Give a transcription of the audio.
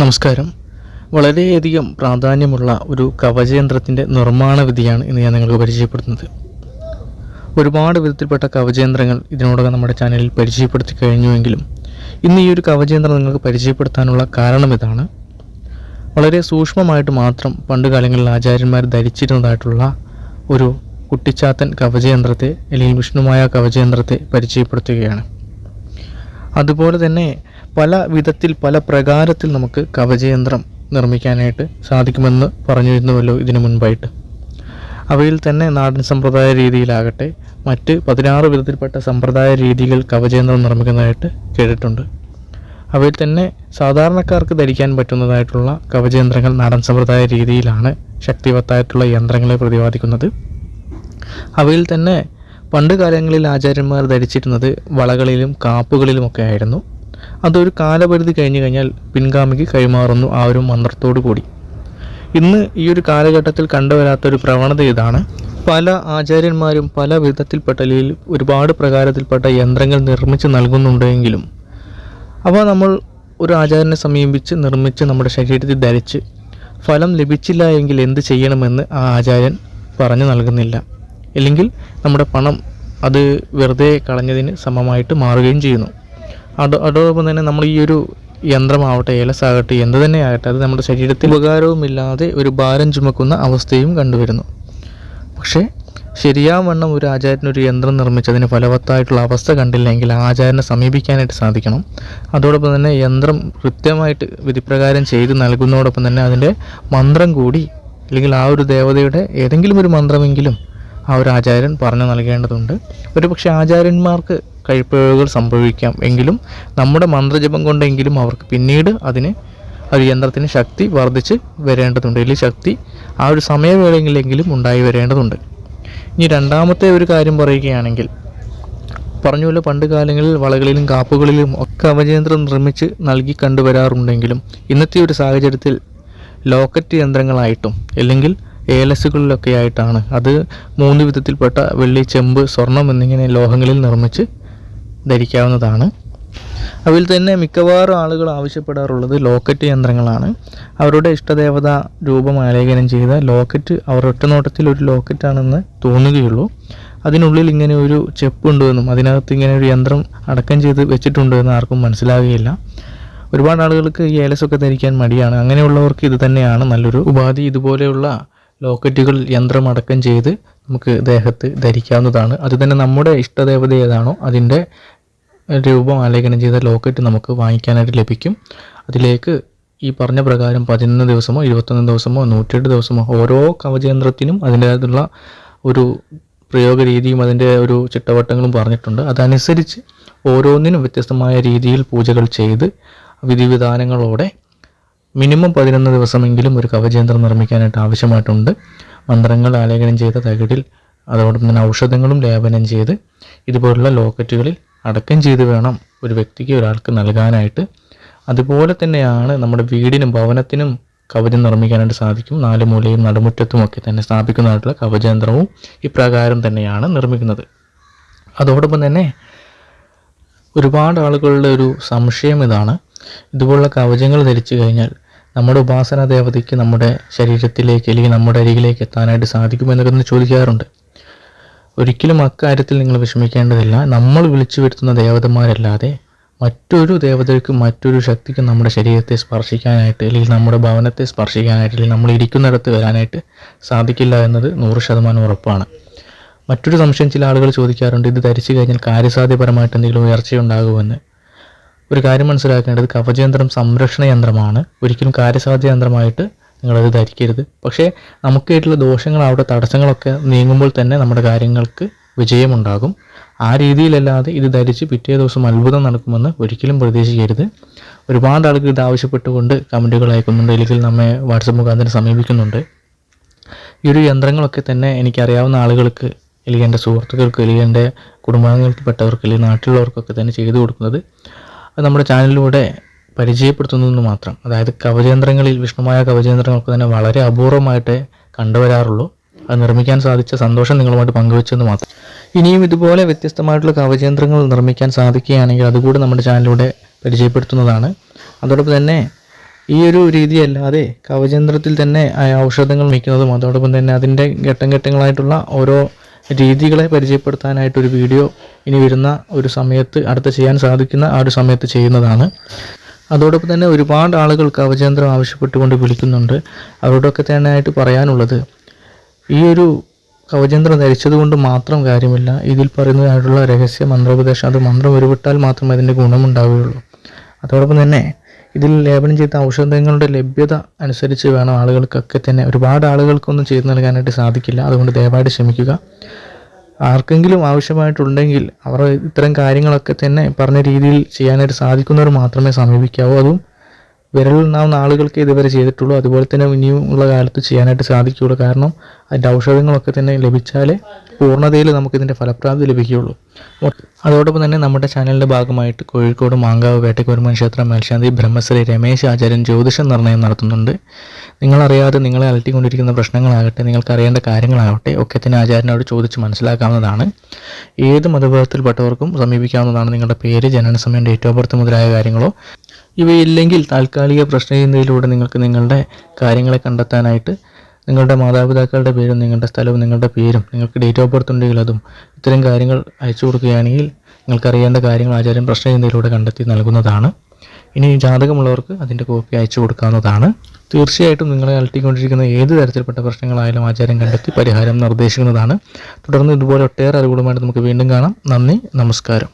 നമസ്കാരം. വളരെയധികം പ്രാധാന്യമുള്ള ഒരു കവചയന്ത്രത്തിന്റെ നിർമ്മാണ വിധിയാണ് ഇന്ന് ഞാൻ നിങ്ങൾക്ക് പരിചയപ്പെടുത്തുന്നത്. ഒരുപാട് വിധത്തിൽപ്പെട്ട കവചയന്ത്രങ്ങൾ ഇതിനോടകം നമ്മുടെ ചാനലിൽ പരിചയപ്പെടുത്തി കഴിഞ്ഞുവെങ്കിലും ഇന്ന് ഈ ഒരു കവചയന്ത്രം നിങ്ങൾക്ക് പരിചയപ്പെടുത്താനുള്ള കാരണം ഇതാണ്. വളരെ സൂക്ഷ്മമായിട്ട് മാത്രം പണ്ട് കാലങ്ങളിൽ ആചാര്യന്മാർ ധരിച്ചിരുന്നതായിട്ടുള്ള ഒരു കുട്ടിച്ചാത്തൻ കവചയന്ത്രത്തെ അല്ലെങ്കിൽ വിഷ്ണുമായ കവചയന്ത്രത്തെ പരിചയപ്പെടുത്തുകയാണ്. അതുപോലെ തന്നെ പല വിധത്തിൽ പല പ്രകാരത്തിൽ നമുക്ക് കവചയന്ത്രം നിർമ്മിക്കാനായിട്ട് സാധിക്കുമെന്ന് പറഞ്ഞിരുന്നുവല്ലോ ഇതിനു മുൻപായിട്ട്. അവയിൽ തന്നെ നാടൻ സമ്പ്രദായ രീതിയിലാകട്ടെ മറ്റ് പതിനാറ് വിധത്തിൽപ്പെട്ട സമ്പ്രദായ രീതികൾ കവചയന്ത്രം നിർമ്മിക്കുന്നതായിട്ട് കേട്ടിട്ടുണ്ട്. അവയിൽ തന്നെ സാധാരണക്കാർക്ക് ധരിക്കാൻ പറ്റുന്നതായിട്ടുള്ള കവചയന്ത്രങ്ങൾ നാടൻ സമ്പ്രദായ രീതിയിലാണ് ശക്തിവത്തായിട്ടുള്ള യന്ത്രങ്ങളെ പ്രതിപാദിക്കുന്നത്. അവയിൽ തന്നെ പണ്ട് കാലങ്ങളിൽ ആചാര്യന്മാർ ധരിച്ചിരുന്നത് വളകളിലും കാപ്പുകളിലുമൊക്കെ ആയിരുന്നു. അതൊരു കാലപരിധി കഴിഞ്ഞു കഴിഞ്ഞാൽ പിൻഗാമിക്ക് കൈമാറുന്നു ആ ഒരു മന്ത്രത്തോടു കൂടി. ഇന്ന് ഈ ഒരു കാലഘട്ടത്തിൽ കണ്ടുവരാത്തൊരു പ്രവണത ഇതാണ്. പല ആചാര്യന്മാരും പല വിധത്തിൽപ്പെട്ട അല്ലെങ്കിൽ ഒരുപാട് പ്രകാരത്തിൽപ്പെട്ട യന്ത്രങ്ങൾ നിർമ്മിച്ച് നൽകുന്നുണ്ടെങ്കിലും അവ നമ്മൾ ഒരു ആചാര്യനെ സമീപിച്ച് നിർമ്മിച്ച് നമ്മുടെ ശരീരത്തിൽ ധരിച്ച് ഫലം ലഭിച്ചില്ല എങ്കിൽ എന്ത് ചെയ്യണമെന്ന് ആ ആചാര്യൻ പറഞ്ഞു നൽകുന്നില്ല. ഇല്ലെങ്കിൽ നമ്മുടെ പണം അത് വെറുതെ കളഞ്ഞതിന് സമമായിട്ട് മാറുകയും ചെയ്യുന്നു. അതോടൊപ്പം തന്നെ നമ്മൾ ഈ ഒരു യന്ത്രമാവട്ടെ ഏലസാകട്ടെ എന്ത് തന്നെ ആകട്ടെ അത് നമ്മുടെ ശരീരത്തിൽ ഉപകാരവുമില്ലാതെ ഒരു ഭാരം ചുമക്കുന്ന അവസ്ഥയും കണ്ടുവരുന്നു. പക്ഷേ ശരിയാവണ്ണം ഒരു ആചാരത്തിനൊരു യന്ത്രം നിർമ്മിച്ചതിന് ഫലവത്തായിട്ടുള്ള അവസ്ഥ കണ്ടില്ലെങ്കിൽ ആ ആചാര്യനെ സമീപിക്കാനായിട്ട് സാധിക്കണം. അതോടൊപ്പം തന്നെ യന്ത്രം കൃത്യമായിട്ട് വിധിപ്രകാരം ചെയ്ത് നൽകുന്നതോടൊപ്പം തന്നെ അതിന്റെ മന്ത്രം കൂടി അല്ലെങ്കിൽ ആ ഒരു ദേവതയുടെ ഏതെങ്കിലും ഒരു മന്ത്രമെങ്കിലും ആ ഒരു ആചാര്യൻ പറഞ്ഞു നൽകേണ്ടതുണ്ട്. ഒരു പക്ഷേ ആചാര്യന്മാർക്ക് കഴിപ്പിഴവുകൾ സംഭവിക്കാം എങ്കിലും നമ്മുടെ മന്ത്രജപം കൊണ്ടെങ്കിലും അവർക്ക് പിന്നീട് അതിന് ഒരു യന്ത്രത്തിന് ശക്തി വർദ്ധിച്ച് വരേണ്ടതുണ്ട്. അല്ലെങ്കിൽ ശക്തി ആ ഒരു സമയവേളയെങ്കിലെങ്കിലും ഉണ്ടായി വരേണ്ടതുണ്ട്. ഇനി രണ്ടാമത്തെ ഒരു കാര്യം പറയുകയാണെങ്കിൽ പറഞ്ഞുപോലെ പണ്ട് കാലങ്ങളിൽ വളകളിലും കാപ്പുകളിലും ഒക്കെ അവജയന്ത്രം നിർമ്മിച്ച് നൽകി കണ്ടുവരാറുണ്ടെങ്കിലും ഇന്നത്തെ ഒരു സാഹചര്യത്തിൽ ലോക്കറ്റ് യന്ത്രങ്ങളായിട്ടും അല്ലെങ്കിൽ ഏലസുകളിലൊക്കെ ആയിട്ടാണ് അത് മൂന്ന് വിധത്തിൽപ്പെട്ട വെള്ളി ചെമ്പ് സ്വർണം എന്നിങ്ങനെ ലോഹങ്ങളിൽ നിർമ്മിച്ച് ധരിക്കാവുന്നതാണ്. അതിൽ തന്നെ മിക്കവാറും ആളുകൾ ആവശ്യപ്പെടാറുള്ളത് ലോക്കറ്റ് യന്ത്രങ്ങളാണ്. അവരുടെ ഇഷ്ടദേവത രൂപം ആലേഖനം ചെയ്ത ലോക്കറ്റ് അവർ ഒറ്റനോട്ടത്തിൽ ഒരു ലോക്കറ്റാണെന്ന് തോന്നുകയുള്ളൂ. അതിനുള്ളിൽ ഇങ്ങനെ ഒരു ചെപ്പ് ഉണ്ടെന്നും അതിനകത്ത് ഇങ്ങനെ ഒരു യന്ത്രം അടക്കം ചെയ്ത് വെച്ചിട്ടുണ്ട് എന്ന് ആർക്കും മനസ്സിലാകുകയില്ല ഒരുപാട് ആളുകൾക്ക് ഈ ഏലസൊക്കെ ധരിക്കാൻ മടിയാണ്. അങ്ങനെയുള്ളവർക്ക് ഇത് തന്നെയാണ് നല്ലൊരു ഉപാധി. ഇതുപോലെയുള്ള ലോക്കറ്റുകൾ യന്ത്രം അടക്കം ചെയ്ത് നമുക്ക് ദേഹത്ത് ധരിക്കാവുന്നതാണ്. അത് തന്നെ നമ്മുടെ ഇഷ്ടദേവത ഏതാണോ അതിന്റെ രൂപം ആലേഖനം ചെയ്ത ലോക്കറ്റ് നമുക്ക് വാങ്ങിക്കാനായിട്ട് ലഭിക്കും. അതിലേക്ക് ഈ പറഞ്ഞ പ്രകാരം പതിനൊന്ന് ദിവസമോ ഇരുപത്തൊന്ന് ദിവസമോ നൂറ്റെട്ട് ദിവസമോ ഓരോ കവചയന്ത്രത്തിനും അതിന്റേതായിട്ടുള്ള ഒരു പ്രയോഗ രീതിയും അതിന്റെ ഒരു ചിട്ടവട്ടങ്ങളും പറഞ്ഞിട്ടുണ്ട്. അതനുസരിച്ച് ഓരോന്നിനും വ്യത്യസ്തമായ രീതിയിൽ പൂജകൾ ചെയ്ത് വിധിവിധാനങ്ങളോടെ മിനിമം പതിനൊന്ന് ദിവസമെങ്കിലും ഒരു കവചയന്ത്രം നിർമ്മിക്കാനായിട്ട് ആവശ്യമായിട്ടുണ്ട്. മന്ത്രങ്ങൾ ആലേഖനം ചെയ്ത തകിടിൽ അതോടൊപ്പം തന്നെ ഔഷധങ്ങളും ലേപനം ചെയ്ത് ഇതുപോലുള്ള ലോക്കറ്റുകളിൽ അടക്കം ചെയ്ത് വേണം ഒരു വ്യക്തിക്ക് ഒരാൾക്ക് നൽകാനായിട്ട്. അതുപോലെ തന്നെയാണ് നമ്മുടെ വീടിനും ഭവനത്തിനും കവചം നിർമ്മിക്കാനായിട്ട് സാധിക്കും. നാല് മൂലയും നടുമുറ്റത്തും ഒക്കെ തന്നെ സ്ഥാപിക്കുന്നതായിട്ടുള്ള കവചയന്ത്രവും ഇപ്രകാരം തന്നെയാണ് നിർമ്മിക്കുന്നത്. അതോടൊപ്പം തന്നെ ഒരുപാട് ആളുകളുടെ ഒരു സംശയം ഇതാണ്. ഇതുപോലുള്ള കവചങ്ങൾ ധരിച്ചു കഴിഞ്ഞാൽ നമ്മുടെ ഉപാസന ദേവതയ്ക്ക് നമ്മുടെ ശരീരത്തിലേക്ക് അല്ലെങ്കിൽ നമ്മുടെ അരികിലേക്ക് എത്താനായിട്ട് സാധിക്കുമെന്നൊക്കെ ഒന്ന് ചോദിക്കാറുണ്ട്. ഒരിക്കലും അക്കാര്യത്തിൽ നിങ്ങൾ വിഷമിക്കേണ്ടതില്ല. നമ്മൾ വിളിച്ചു വരുത്തുന്ന ദേവതമാരല്ലാതെ മറ്റൊരു ദേവതയ്ക്കും മറ്റൊരു ശക്തിക്കും നമ്മുടെ ശരീരത്തെ സ്പർശിക്കാനായിട്ട് അല്ലെങ്കിൽ നമ്മുടെ ഭവനത്തെ സ്പർശിക്കാനായിട്ട് അല്ലെങ്കിൽ നമ്മൾ ഇരിക്കുന്നിടത്ത് വരാനായിട്ട് സാധിക്കില്ല എന്നത് നൂറ് ശതമാനം ഉറപ്പാണ്. മറ്റൊരു സംശയം ചില ആളുകൾ ചോദിക്കാറുണ്ട് ഇത് ധരിച്ചു കഴിഞ്ഞാൽ കാര്യസാധ്യപരമായിട്ട് എന്തെങ്കിലും ഉയർച്ചയുണ്ടാകുമെന്ന്? ഒരു കാര്യം മനസ്സിലാക്കേണ്ടത് കവചയന്ത്രം സംരക്ഷണ യന്ത്രമാണ് ഒരിക്കലും കാര്യസാധ്യ യന്ത്രമായിട്ട് നിങ്ങളത് ധരിക്കരുത്. പക്ഷേ നമുക്കായിട്ടുള്ള ദോഷങ്ങൾ അവിടെ തടസ്സങ്ങളൊക്കെ നീങ്ങുമ്പോൾ തന്നെ നമ്മുടെ കാര്യങ്ങൾക്ക് വിജയമുണ്ടാകും. ആ രീതിയിലല്ലാതെ ഇത് ധരിച്ച് പിറ്റേ ദിവസം അത്ഭുതം നടക്കുമെന്ന് ഒരിക്കലും പ്രതീക്ഷിക്കരുത്. ഒരുപാട് ആളുകൾ ഇത് ആവശ്യപ്പെട്ടുകൊണ്ട് കമന്റുകൾ അയക്കുന്നുണ്ട്. അല്ലെങ്കിൽ നമ്മെ വാട്സപ്പ് മുഖാന്തരം സമീപിക്കുന്നുണ്ട്. ഈ ഒരു യന്ത്രങ്ങളൊക്കെ തന്നെ എനിക്കറിയാവുന്ന ആളുകൾക്ക് അല്ലെങ്കിൽ എന്റെ സുഹൃത്തുക്കൾക്ക് അല്ലെങ്കിൽ എന്റെ കുടുംബാംഗങ്ങൾക്ക് പെട്ടവർക്ക് അല്ലെങ്കിൽ നാട്ടിലുള്ളവർക്കൊക്കെ തന്നെ ചെയ്തു കൊടുക്കുന്നത്. നമ്മുടെ ചാനലിലൂടെ പരിചയപ്പെടുത്തുന്നതെന്ന് മാത്രം. അതായത് കവചേന്ദ്രങ്ങളിൽ വിഷ്ണുമായ കവചേന്ദ്രങ്ങൾക്ക് തന്നെ വളരെ അപൂർവമായിട്ടേ കണ്ടുവരാറുള്ളൂ. അത് നിർമ്മിക്കാൻ സാധിച്ച സന്തോഷം നിങ്ങളുമായിട്ട് പങ്കുവെച്ചെന്ന് മാത്രം. ഇനിയും ഇതുപോലെ വ്യത്യസ്തമായിട്ടുള്ള കവചേന്ദ്രങ്ങൾ നിർമ്മിക്കാൻ സാധിക്കുകയാണെങ്കിൽ അതുകൂടി നമ്മുടെ ചാനലിലൂടെ പരിചയപ്പെടുത്തുന്നതാണ്. അതോടൊപ്പം തന്നെ ഈ ഒരു രീതിയല്ലാതെ കവചേന്ദ്രത്തിൽ തന്നെ ഔഷധങ്ങൾ വയ്ക്കുന്നതും അതോടൊപ്പം തന്നെ അതിന്റെ ഘട്ടം ഘട്ടങ്ങളായിട്ടുള്ള ഓരോ രീതികളെ പരിചയപ്പെടുത്താനായിട്ട് ഒരു വീഡിയോ ഇനി വരുന്ന ഒരു സമയത്ത് അടുത്ത് ചെയ്യാൻ സാധിക്കുന്ന ആ ഒരു സമയത്ത് ചെയ്യുന്നതാണ്. അതോടൊപ്പം തന്നെ ഒരുപാട് ആളുകൾ കവചേന്ദ്രം ആവശ്യപ്പെട്ടുകൊണ്ട് വിളിക്കുന്നുണ്ട്. അവരോടൊക്കെ തന്നെ ആയിട്ട് പറയാനുള്ളത്. ഈ ഒരു കവചയന്ത്രം ധരിച്ചതുകൊണ്ട് മാത്രം കാര്യമില്ല. ഇതിൽ പറയുന്നതായിട്ടുള്ള രഹസ്യ മന്ത്രോപദേശം അത് മന്ത്രം ഉരുവിട്ടാൽ മാത്രമേ അതിന്റെ ഗുണമുണ്ടാവുകയുള്ളൂ. അതോടൊപ്പം തന്നെ ഇതിൽ ലേപനം ചെയ്ത ഔഷധങ്ങളുടെ ലഭ്യത അനുസരിച്ച് വേണം ആളുകൾക്കൊക്കെ തന്നെ ഒരുപാട് ആളുകൾക്കൊന്നും ചെയ്തു നൽകാനായിട്ട് സാധിക്കില്ല. അതുകൊണ്ട് ദയവായിട്ട് ക്ഷമിക്കുക. ആർക്കെങ്കിലും ആവശ്യമായിട്ടുണ്ടെങ്കിൽ അവർ ഇത്തരം കാര്യങ്ങളൊക്കെ തന്നെ പറഞ്ഞ രീതിയിൽ ചെയ്യാനായിട്ട് സാധിക്കുന്നവർ മാത്രമേ സമീപിക്കാവൂ. അതും വിരലിനാവുന്ന ആളുകൾക്ക് ഇതുവരെ ചെയ്തിട്ടുള്ളൂ. അതുപോലെ തന്നെ ഇനിയും ഉള്ള കാലത്ത് ചെയ്യാനായിട്ട് സാധിക്കുകയുള്ളൂ. കാരണം അതിന്റെ ഔഷധങ്ങളൊക്കെ തന്നെ ലഭിച്ചാലേ പൂർണതയിൽ നമുക്കിതിന്റെ ഫലപ്രാപ്തി ലഭിക്കുകയുള്ളൂ. അതോടൊപ്പം തന്നെ നമ്മുടെ ചാനലിന്റെ ഭാഗമായിട്ട് കോഴിക്കോട് മാങ്കാവ് വേട്ടക്കുരുമൻ ക്ഷേത്രം മേൽശാന്തി ബ്രഹ്മശ്രീ രമേശ് ആചാര്യൻ ജ്യോതിഷ നിർണയം നടത്തുന്നുണ്ട്. നിങ്ങളറിയാതെ നിങ്ങളെ അലട്ടിക്കൊണ്ടിരിക്കുന്ന പ്രശ്നങ്ങളാകട്ടെ നിങ്ങൾക്ക് അറിയേണ്ട കാര്യങ്ങളാകട്ടെ ഒക്കെ തന്നെ ആചാര്യനോട് ചോദിച്ച് മനസ്സിലാക്കാവുന്നതാണ്. ഏത് മതവിഭാഗത്തിൽപ്പെട്ടവർക്കും സമീപിക്കാവുന്നതാണ് നിങ്ങളുടെ പേര് ജനന സമയം ഡേറ്റ് ഓഫ് ബർത്ത് മുതലായ കാര്യങ്ങളോ. ഇവയില്ലെങ്കിൽ താൽക്കാലിക പ്രശ്നചിന്തയിലൂടെ നിങ്ങൾക്ക് നിങ്ങളുടെ കാര്യങ്ങളെ കണ്ടെത്താനായിട്ട് നിങ്ങളുടെ മാതാപിതാക്കളുടെ പേരും നിങ്ങളുടെ സ്ഥലവും നിങ്ങളുടെ പേരും നിങ്ങൾക്ക് ഡേറ്റ് ഓഫ് ബർത്ത് ഉണ്ടെങ്കിൽ അതും ഇത്തരം കാര്യങ്ങൾ അയച്ചു കൊടുക്കുകയാണെങ്കിൽ നിങ്ങൾക്ക് അറിയേണ്ട കാര്യങ്ങൾ ആചാര്യം പ്രശ്നചിന്തയിലൂടെ കണ്ടെത്തി നൽകുന്നതാണ്. ഇനി ജാതകമുള്ളവർക്ക് അതിന്റെ കോപ്പി അയച്ചു കൊടുക്കാവുന്നതാണ്. തീർച്ചയായിട്ടും നിങ്ങളെ അലട്ടിക്കൊണ്ടിരിക്കുന്ന ഏത് തരത്തിൽപ്പെട്ട പ്രശ്നങ്ങളായാലും ആചാരം കണ്ടെത്തി പരിഹാരം നിർദ്ദേശിക്കുന്നതാണ്. തുടർന്ന് ഇതുപോലെ ഒട്ടേറെ അറിവുകളുമായിട്ട് നമുക്ക് വീണ്ടും കാണാം. നന്ദി നമസ്കാരം.